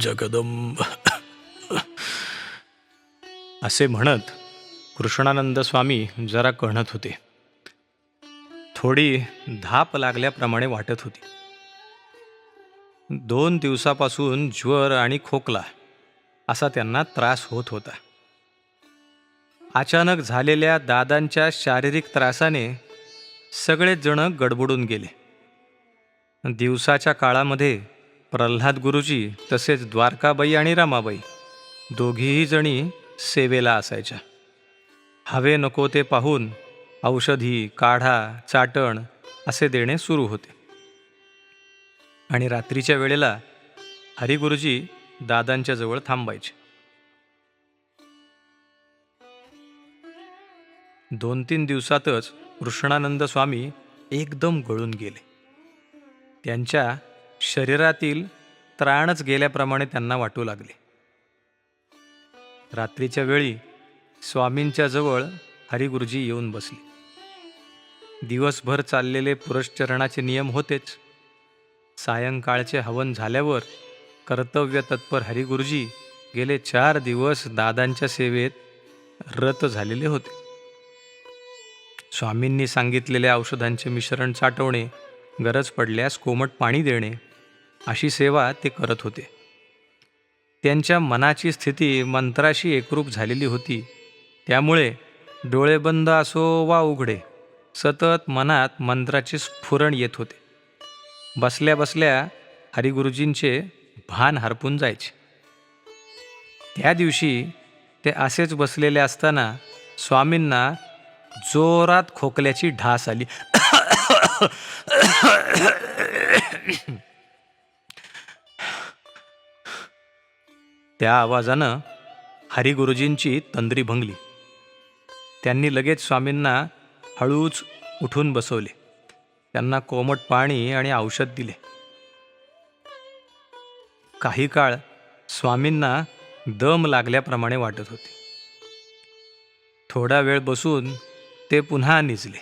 जगदंब. असे म्हणत कृष्णानंद स्वामी जरा कणत होते. थोडी धाप लागल्याप्रमाणे वाटत होती. दोन दिवसापासून ज्वर आणि खोकला असा त्यांना त्रास होत होता. अचानक झालेल्या दादांच्या शारीरिक त्रासाने सगळेच जण गडबडून गेले. दिवसाच्या काळामध्ये प्रल्हाद गुरुजी तसेच द्वारकाबाई आणि रमाबाई दोघीही जणी सेवेला असायच्या. हवे नको ते पाहून औषधी काढा चाटण असे देणे सुरू होते. आणि रात्रीच्या वेळेला हरिगुरुजी दादांच्या जवळ थांबायचे. दोन तीन दिवसातच कृष्णानंद स्वामी एकदम गळून गेले. त्यांच्या शरीरातील त्राणच गेल्याप्रमाणे त्यांना वाटू लागले. रात्रीच्या वेळी स्वामींच्या जवळ हरिगुरुजी येऊन बसले. दिवसभर चाललेले पुरश्चरणाचे नियम होतेच. सायंकाळचे हवन झाल्यावर कर्तव्य तत्पर हरिगुरुजी गेले चार दिवस दादांच्या सेवेत रत झालेले होते. स्वामींनी सांगितलेल्या औषधांचे मिश्रण चाटवणे गरज पडल्यास कोमट पाणी देणे अशी सेवा ते करत होते. त्यांच्या मनाची स्थिती मंत्राशी एकरूप झालेली होती. त्यामुळे डोळे बंद असो वा उघडे सतत मनात मंत्राचे स्फुरण येत होते. बसल्या बसल्या हरिगुरुजींचे भान हरपून जायचे. त्या दिवशी ते असेच बसलेले असताना स्वामींना जोरात खोकल्याची ढास आली. त्या आवाजानं हरिगुरुजींची तंद्री भंगली. त्यांनी लगेच स्वामींना हळूच उठून बसवले. त्यांना कोमट पाणी आणि औषध दिले. काही काळ स्वामींना दम लागल्याप्रमाणे वाटत होते. थोडा वेळ बसून ते पुन्हा निजले.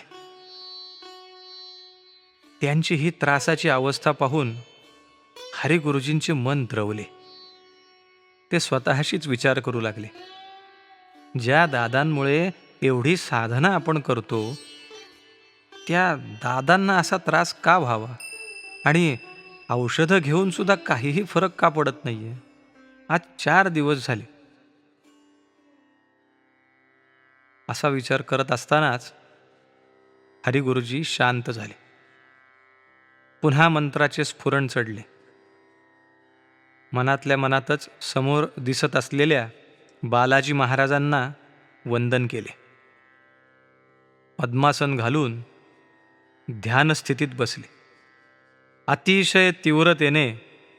त्यांची ही त्रासाची अवस्था पाहून हरिगुरुजींचे मन द्रवले. ते स्वतःशीच विचार करू लागले. ज्या दादांमुळे एवढी साधना आपण करतो त्या दादांना असा त्रास का व्हावा? आणि औषधं घेऊन सुद्धा काहीही फरक का पडत नाहीये? आज चार दिवस झाले. असा विचार करत असतानाच हरिगुरुजी शांत झाले. पुन्हा मंत्राचे स्फुरण चढले. मनातल्या मनातच समोर दिसत असलेल्या बालाजी महाराजांना वंदन केले. पद्मासन घालून ध्यानस्थितीत बसले. अतिशय तीव्रतेने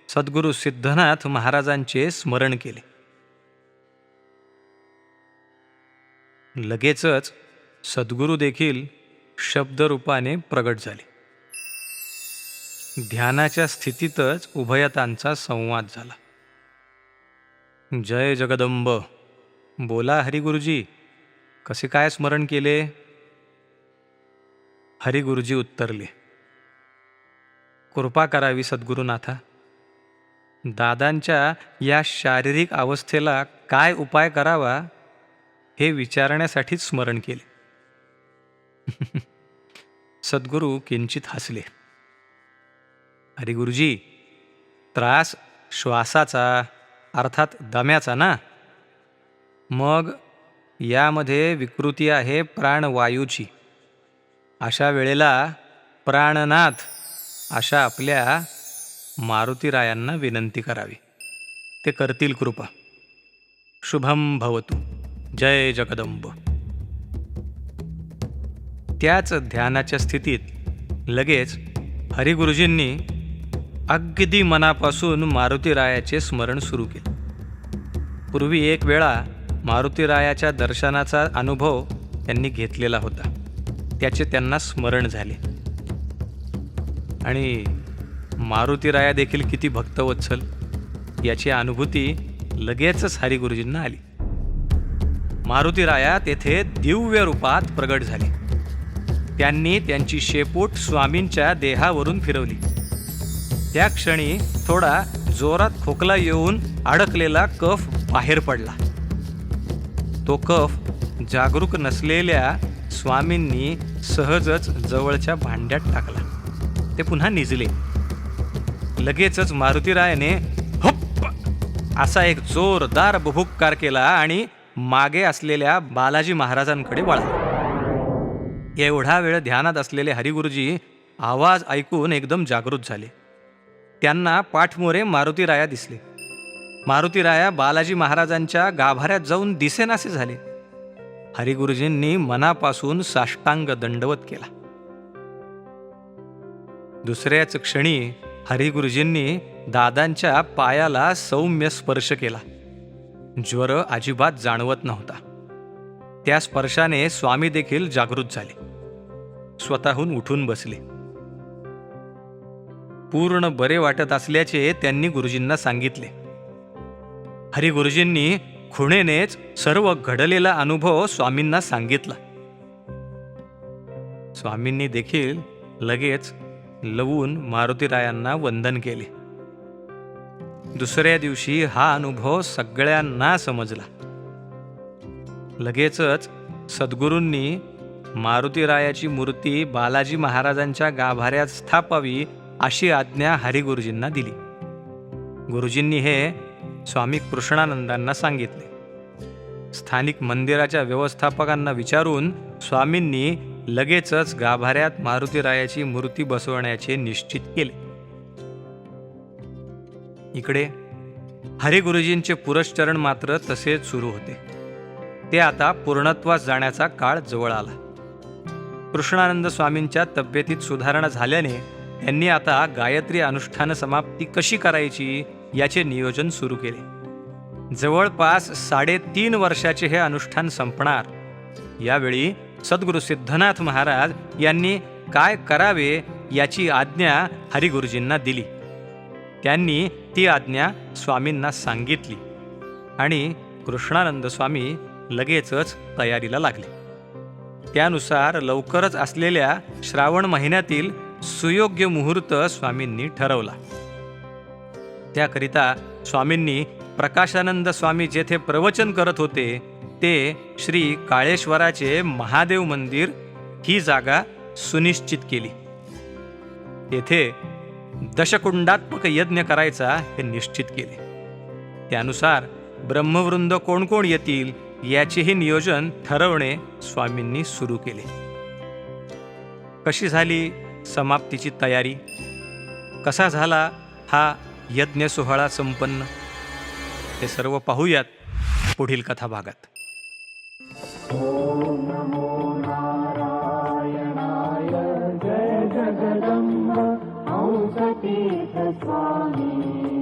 सद्गुरू सिद्धनाथ महाराजांचे स्मरण केले. लगेचच सद्गुरू देखील शब्दरूपाने प्रगट झाले. ध्यानाच्या स्थितीतच उभयतांचा संवाद झाला. जय जगदंब. बोला हरिगुरुजी कसे काय स्मरण केले? हरिगुरुजी उत्तरले. कृपा करावी सद्गुरुनाथा. दादांच्या या शारीरिक अवस्थेला काय उपाय करावा हे विचारण्यासाठीच स्मरण केले. सद्गुरू किंचित हसले. हरिगुरुजी त्रास श्वासाचा अर्थात दम्याचा ना? मग यामध्ये विकृती आहे प्राणवायूची. अशा वेळेला प्राणनाथ अशा आपल्या मारुतीरायांना विनंती करावी. ते करतील कृपा. शुभम भवतु. जय जगदंब. त्याच ध्यानाच्या स्थितीत लगेच हरिगुरुजींनी अगदी मनापासून मारुतीरायाचे स्मरण सुरू केले. पूर्वी एक वेळा मारुतीरायाच्या दर्शनाचा अनुभव त्यांनी घेतलेला होता. त्याचे त्यांना स्मरण झाले. आणि मारुतीराया देखील किती भक्तवत्सल याची अनुभूती लगेचच हरिगुरुजींना आली. मारुतीराया तेथे दिव्य रूपात प्रगट झाले. त्यांनी त्यांची शेपूट स्वामींच्या देहावरून फिरवली. त्या क्षणी थोडा जोरात खोकला येऊन अडकलेला कफ बाहेर पडला. तो कफ जागरूक नसलेल्या स्वामींनी सहजच जवळच्या भांड्यात टाकला. ते पुन्हा निजले. लगेचच मारुतीरायने हप्प असा एक जोरदार बुभुक्कार केला आणि मागे असलेल्या बालाजी महाराजांकडे वळला. एवढा वेळ ध्यानात असलेले हरिगुरुजी आवाज ऐकून एकदम जागृत झाले. त्यांना पाठमोरे मारुतीराया दिसले. मारुतीराया बालाजी महाराजांच्या गाभाऱ्यात जाऊन दिसेनासे झाले. हरिगुरुजींनी मनापासून साष्टांग दंडवत केला. दुसऱ्याच क्षणी हरिगुरुजींनी दादांच्या पायाला सौम्य स्पर्श केला. ज्वर अजिबात जाणवत नव्हता. त्या स्पर्शाने स्वामी देखील जागृत झाले. स्वतःहून उठून बसले. पूर्ण बरे वाटत असल्याचे त्यांनी गुरुजींना सांगितले. हरिगुरुजींनी खुणेनेच सर्व घडलेला अनुभव स्वामींना सांगितला. स्वामींनी देखील लगेच लवून मारुतीरायांना वंदन केले. दुसऱ्या दिवशी हा अनुभव सगळ्यांना समजला. लगेचच सद्गुरूंनी मारुतीरायाची मूर्ती बालाजी महाराजांच्या गाभाऱ्यात स्थापावी अशी आज्ञा हरिगुरुजींना दिली. गुरुजींनी हे स्वामी कृष्णानंदांना सांगितले. स्थानिक मंदिराच्या व्यवस्थापकांना विचारून स्वामींनी लगेचच गाभाऱ्यात मारुतीरायाची मूर्ती बसवण्याचे निश्चित केले. इकडे हरिगुरुजींचे पुरश्चरण मात्र तसेच सुरू होते. ते आता पूर्णत्वास जाण्याचा काळ जवळ आला. कृष्णानंद स्वामींच्या तब्येतीत सुधारणा झाल्याने यांनी आता गायत्री अनुष्ठान समाप्ती कशी करायची याचे नियोजन सुरू केले. जवळपास साडेतीन वर्षाचे हे अनुष्ठान संपणार. यावेळी सद्गुरू सिद्धनाथ महाराज यांनी काय करावे याची आज्ञा हरिगुरुजींना दिली. त्यांनी ती आज्ञा स्वामींना सांगितली आणि कृष्णानंद स्वामी लगेचच तयारीला लागले. त्यानुसार लवकरच असलेल्या श्रावण महिन्यातील सुयोग्य मुहूर्त स्वामींनी ठरवला. त्याकरिता स्वामींनी प्रकाशानंद स्वामी जेथे प्रवचन करत होते ते श्री काळेश्वराचे महादेव मंदिर ही जागा सुनिश्चित केली. तेथे दशकुंडात्मक यज्ञ करायचा हे निश्चित केले. त्यानुसार ब्रह्मवृंद कोण कोण येतील याचेही नियोजन ठरवणे स्वामींनी सुरू केले. कशी झाली? समाप्तीची तयारी. कसा झाला हा यज्ञ सोहळा संपन्न? ते सर्व पाहूयात पुढील कथा भागात. जय जगदंब स्वामी.